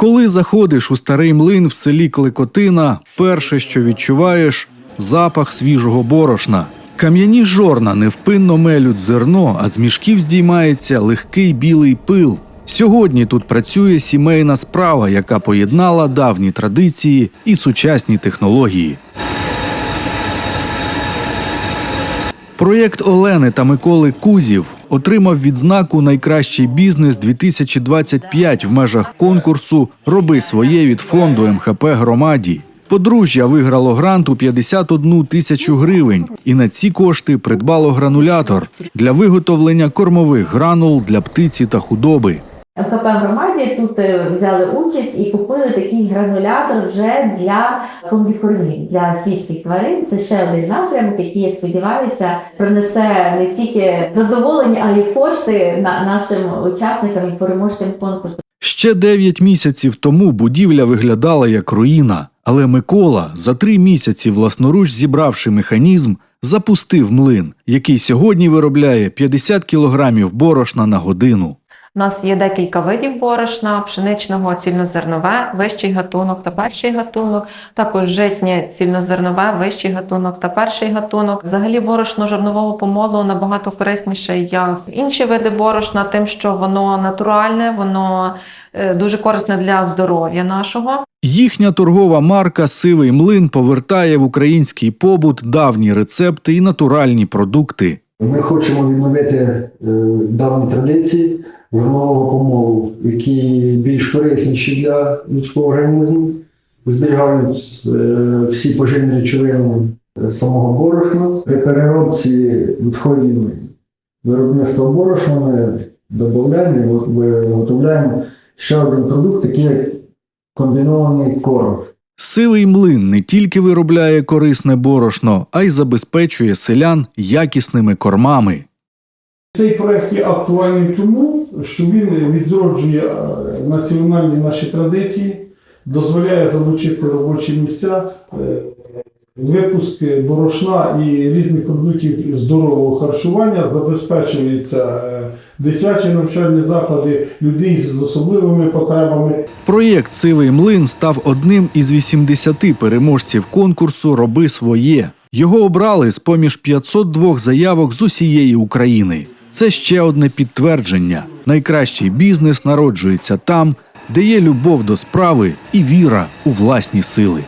Коли заходиш у старий млин в селі Кликотина, перше, що відчуваєш запах свіжого борошна. Кам'яні жорна невпинно мелють зерно, а з мішків здіймається легкий білий пил. Сьогодні тут працює сімейна справа, яка поєднала давні традиції і сучасні технології. Проєкт Олени та Миколи Кузів отримав відзнаку Найкращий бізнес 2025 в межах конкурсу Роби своє від фонду МХП громаді. Подружжя виграло грант у 51 тисячу гривень і на ці кошти придбало гранулятор для виготовлення кормових гранул для птиці та худоби. МХП громаді тут е, взяли участь і купили такий гранулятор вже для комбікормів, для сільських тварин. Це ще один напрямок, який я сподіваюся принесе не тільки задоволення, а й кошти на нашим учасникам і переможцям конкурсу. Ще дев'ять місяців тому будівля виглядала як руїна, але Микола, за три місяці власноруч зібравши механізм, запустив млин, який сьогодні виробляє 50 кілограмів борошна на годину. У нас є декілька видів борошна, пшеничного, цільнозернове, вищий гатунок та перший гатунок, також житнє цільнозернове, вищий гатунок та перший гатунок. Взагалі борошно жорнового помолу набагато корисніше, як інші види борошна, тим, що воно натуральне, воно е, дуже корисне для здоров'я нашого. Їхня торгова марка Сивий млин повертає в український побут давні рецепти і натуральні продукти. Ми хочемо відновити е, давні традиції журналового помолу, які більш корисніші для людського організму, зберігають е, всі поживні речовини е, самого борошна. При переробці відходів виробництва борошна ми додаємо, і виготовляємо ще один продукт, такий як комбінований корм. Сивий млин не тільки виробляє корисне борошно, а й забезпечує селян якісними кормами. Цей проект є актуальний тому, що він відроджує е, національні наші традиції, дозволяє залучити робочі місця, е, випуск борошна і різних продуктів здорового харчування, забезпечуються е, дитячі навчальні заклади людей з особливими потребами. Проєкт Сивий млин став одним із 80 переможців конкурсу Роби своє. Його обрали з поміж 502 заявок з усієї України. Це ще одне підтвердження: найкращий бізнес народжується там, де є любов до справи і віра у власні сили.